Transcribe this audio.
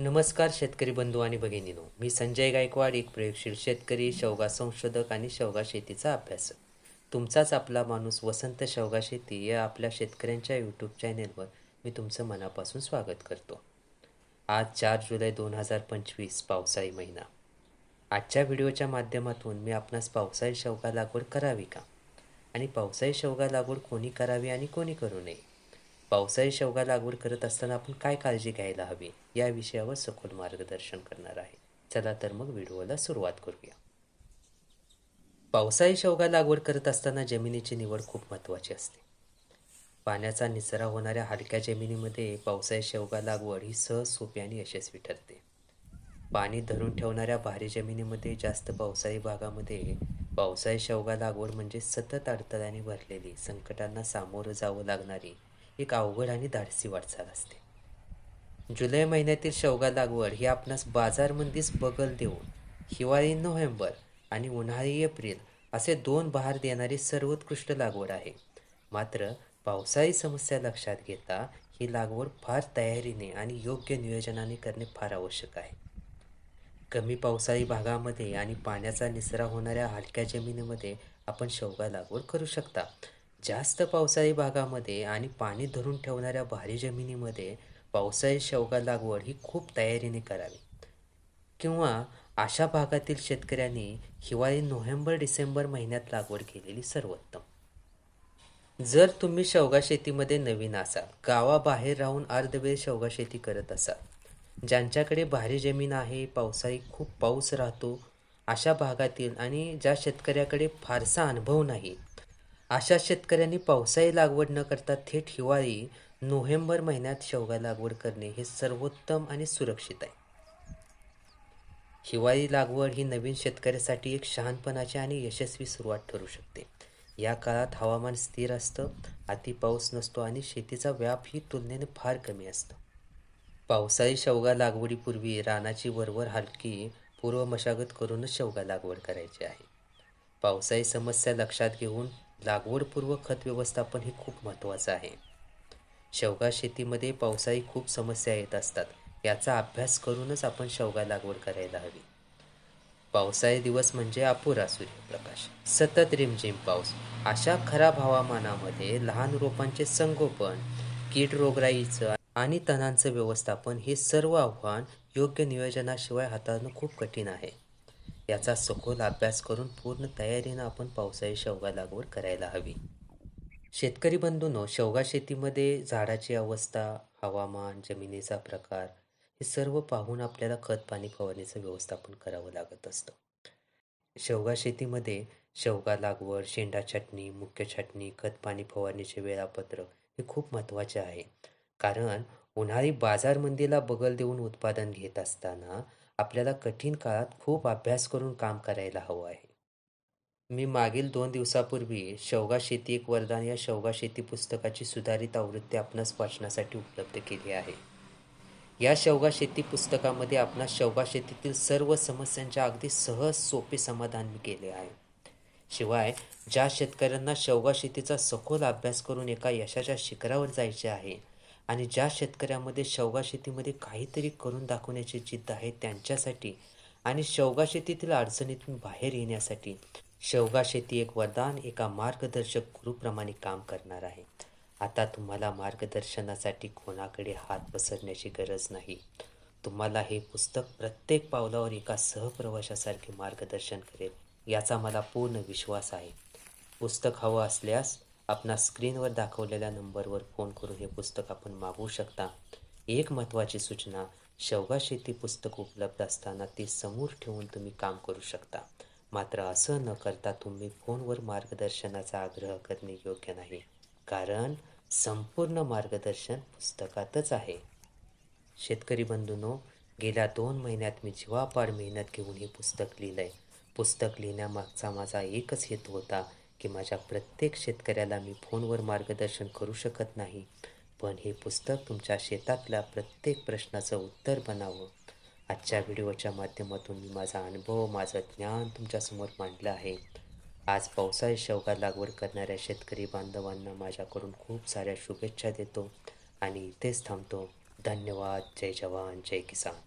नमस्कार शेतकरी बंधू आणि भगिनीनो. मी संजय गायकवाड एक प्रयोगशील शेतकरी शेवगा संशोधक आणि शेवगा शेतीचा अभ्यासक. तुमचाच आपला माणूस वसंत शेवगा शेती या आपल्या शेतकऱ्यांच्या यूट्यूब चॅनेलवर मी तुमचं मनापासून स्वागत करतो. आज चार जुलै दोन हजार पंचवीस पावसाळी महिना. आजच्या व्हिडिओच्या माध्यमातून मी आपणास पावसाळी शेवगा लागवड करावी का? आणि पावसाळी शेवगा लागवड कोणी करावी आणि कोणी करू नये? पावसाळी शेवगा लागवड करत असताना आपण काय काळजी घ्यायला हवी या विषयावर सखोल मार्गदर्शन करणार आहे. चला तर मग व्हिडिओला सुरुवात करूया. पावसाळी शेवगा लागवड करत असताना जमिनीची निवड खूप महत्त्वाची असते. पाण्याचा निचरा होणाऱ्या हलक्या जमिनीमध्ये पावसाळी शेवगा लागवड ही सहज सोपी आणि यशस्वी ठरते. पाणी धरून ठेवणाऱ्या भारी जमिनीमध्ये जास्त पावसाळी भागामध्ये पावसाळी शेवगा लागवड म्हणजे सतत अडथळ्याने भरलेली संकटांना सामोरं जावं लागणारी एक अवघड आणि धाडसी वाटचाल असते. जुलै महिन्यातील शेवगा लागवड ही आपणास बाजारमंदीच बगल देऊन हिवाळी नोव्हेंबर आणि उन्हाळी एप्रिल असे दोन बहार देणारी सर्वोत्कृष्ट लागवड आहे. मात्र पावसाळी समस्या लक्षात घेता ही लागवड फार तयारीने आणि योग्य नियोजनाने करणे फार आवश्यक आहे. कमी पावसाळी भागामध्ये आणि पाण्याचा निचरा होणाऱ्या हलक्या जमिनीमध्ये आपण शेवगा लागवड करू शकता. जास्त पावसाळी भागामध्ये आणि पाणी धरून ठेवणाऱ्या भारी जमिनीमध्ये पावसाळी शेवगा लागवड ही खूप तयारीने करावी. किंवा अशा भागातील शेतकऱ्यांनी हिवाळी नोव्हेंबर डिसेंबर महिन्यात लागवड केलेली सर्वोत्तम. जर तुम्ही शेवगा शेतीमध्ये नवीन असाल गावाबाहेर राहून अर्धवेळ शेवगा शेती करत असाल ज्यांच्याकडे भारी जमीन आहे पावसाळी खूप पाऊस राहतो अशा भागातील आणि ज्या शेतकऱ्याकडे फारसा अनुभव नाही अशा शेतकऱ्यांनी पावसाळी लागवड न करता थेट हिवाळी नोव्हेंबर महिन्यात शेवगा लागवड करणे हे सर्वोत्तम आणि सुरक्षित आहे. हिवाळी लागवड ही नवीन शेतकऱ्यासाठी एक शहाणपणाची आणि यशस्वी सुरुवात ठरू शकते. या काळात हवामान स्थिर असतं अति पाऊस नसतो आणि शेतीचा व्याप ही तुलनेने फार कमी असतं. पावसाळी शेवगा लागवडीपूर्वी रानाची वरवर हलकी पूर्व मशागत करूनच शेवगा लागवड करायची आहे. पावसाळी समस्या लक्षात घेऊन लागवडपूर्व खत व्यवस्थापन हे खूप महत्त्वाचं आहे. शेवगा शेतीमध्ये पावसाळी खूप समस्या येत असतात. याचा अभ्यास करूनच आपण शेवगा लागवड करायला हवी. पावसाळी दिवस म्हणजे अपुरा सूर्यप्रकाश सतत रिमझिम पाऊस. अशा खराब हवामानामध्ये लहान रोपांचे संगोपन कीड रोगराईचं आणि तणांचं व्यवस्थापन हे सर्व आव्हान योग्य नियोजनाशिवाय हाताळणं खूप कठीण आहे. याचा सखोल अभ्यास करून पूर्ण तयारीनं आपण पावसाळी शेवगा लागवड करायला हवी. शेतकरी बंधूंनो शेवगा शेतीमध्ये झाडाची अवस्था हवामान जमिनीचा प्रकार हे सर्व पाहून आपल्याला खत पाणी फवारणीचं व्यवस्थापन करावं लागत असतं. शेवगा शेतीमध्ये शेवगा लागवड शेंडा छाटणी मुख्य छाटणी खत पाणी फवारणीचे वेळापत्रक हे खूप महत्त्वाचे आहे. कारण उन्हाळी बाजारमंदीला बगल देऊन उत्पादन घेत असताना आपल्याला कठीण काळात खूप अभ्यास करून काम करायला हवं आहे. मी मागील दोन दिवसापूर्वी शेवगा शेती एक वरदान या शेवगा शेती पुस्तकाची सुधारित आवृत्ती आपणास वाचनासाठी उपलब्ध केली आहे. या शेवगा शेती पुस्तकामध्ये आपणास शेवगा शेतीतील सर्व समस्यांच्या अगदी सहज सोपे समाधान मी केले आहे. शिवाय ज्या शेतकऱ्यांना शेवगा शेतीचा सखोल अभ्यास करून एका यशाच्या शिखरावर जायचे आहे आणि ज्या शेतकऱ्यामध्ये शेवगा शेतीमध्ये काहीतरी करून दाखवण्याची जिद्द आहे त्यांच्यासाठी आणि शेवगा शेतीतील अडचणीतून बाहेर येण्यासाठी शेवगा शेती एक वरदान एका मार्गदर्शक गुरुप्रमाणे काम करणार आहे. आता तुम्हाला मार्गदर्शनासाठी कोणाकडे हात पसरण्याची गरज नाही. तुम्हाला हे पुस्तक प्रत्येक पावलावर एका सहप्रवाशासारखे मार्गदर्शन करेल याचा मला पूर्ण विश्वास आहे. पुस्तक हवं असल्यास आपणा स्क्रीनवर दाखवलेल्या नंबरवर फोन करून हे पुस्तक आपण मागवू शकता. एक महत्त्वाची सूचना शेवगा शेती पुस्तक उपलब्ध असताना ते समोर ठेवून तुम्ही काम करू शकता. मात्र असं न करता तुम्ही फोनवर मार्गदर्शनाचा आग्रह करणे योग्य नाही. कारण संपूर्ण मार्गदर्शन पुस्तकातच आहे. शेतकरी बंधूंनो गेल्या दोन महिन्यात मी जीवापाड मेहनत घेऊन हे पुस्तक लिहिलं आहे पुस्तक लिहिण्यामागचा माझा एकच हेतू होता की माझ्या प्रत्येक शेतकऱ्याला मी फोनवर मार्गदर्शन करू शकत नाही. पण हे पुस्तक तुमच्या शेतातल्या प्रत्येक प्रश्नाचं उत्तर बनावं. आजच्या व्हिडिओच्या माध्यमातून मी माझा अनुभव माझं ज्ञान तुमच्यासमोर मांडलं आहे. आज पावसाळी शेवगा लागवड करणाऱ्या शेतकरी बांधवांना माझ्याकडून खूप साऱ्या शुभेच्छा देतो आणि इथेच थांबतो. धन्यवाद. जय जवान. जय किसान.